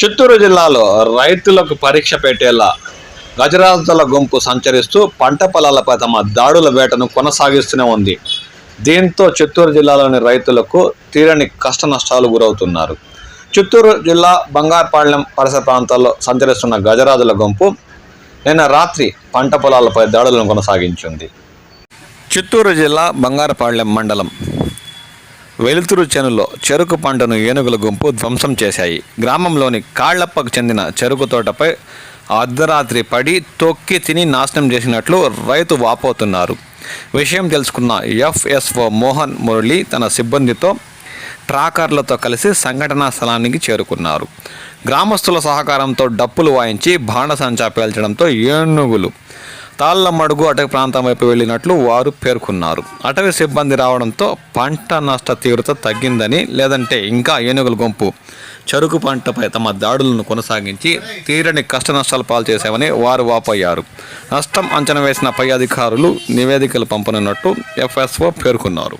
చిత్తూరు జిల్లాలో రైతులకు పరీక్ష పెట్టేలా గజరాజుల గుంపు సంచరిస్తూ పంట పొలాలపై తమ దాడుల వేటను కొనసాగిస్తూనే ఉంది. దీంతో చిత్తూరు జిల్లాలోని రైతులకు తీరని కష్ట నష్టాలు గురవుతున్నారు. చిత్తూరు జిల్లా బంగారుపాళ్యం పరిసర ప్రాంతాల్లో సంచరిస్తున్న గజరాజుల గుంపు నిన్న రాత్రి పంట పొలాలపై దాడులను కొనసాగించింది. చిత్తూరు జిల్లా బంగారుపాళ్యం మండలం వెలుతురు చెనులో చెరుకు పంటను ఏనుగుల గుంపు ధ్వంసం చేశాయి. గ్రామంలోని కాళ్ళప్పకు చెందిన చెరుకు తోటపై అర్ధరాత్రి పడి తొక్కి తిని నాశనం చేసినట్లు రైతు వాపోతున్నారు. విషయం తెలుసుకున్న ఎఫ్ఎస్ఓ మోహన్ మురళి తన సిబ్బందితో ట్రాకర్లతో కలిసి సంఘటనా స్థలానికి చేరుకున్నారు. గ్రామస్తుల సహకారంతో డప్పులు వాయించి బాణసంచా పేల్చడంతో ఏనుగులు తాళ్ళమడుగు అటవీ ప్రాంతం వైపు వెళ్ళినట్లు వారు పేర్కొన్నారు. అటవీ సిబ్బంది రావడంతో పంట నష్ట తీవ్రత తగ్గిందని లేదంటే ఇంకా ఏనుగుల గుంపు చెరుకు పంటపై తమ దాడులను కొనసాగించి తీరని కష్ట నష్టాలు పాలు చేశామని వారు వాపోయారు. నష్టం అంచనా వేసిన పై అధికారులు నివేదికలు పంపనున్నట్టు ఎఫ్ఎస్ఓ పేర్కొన్నారు.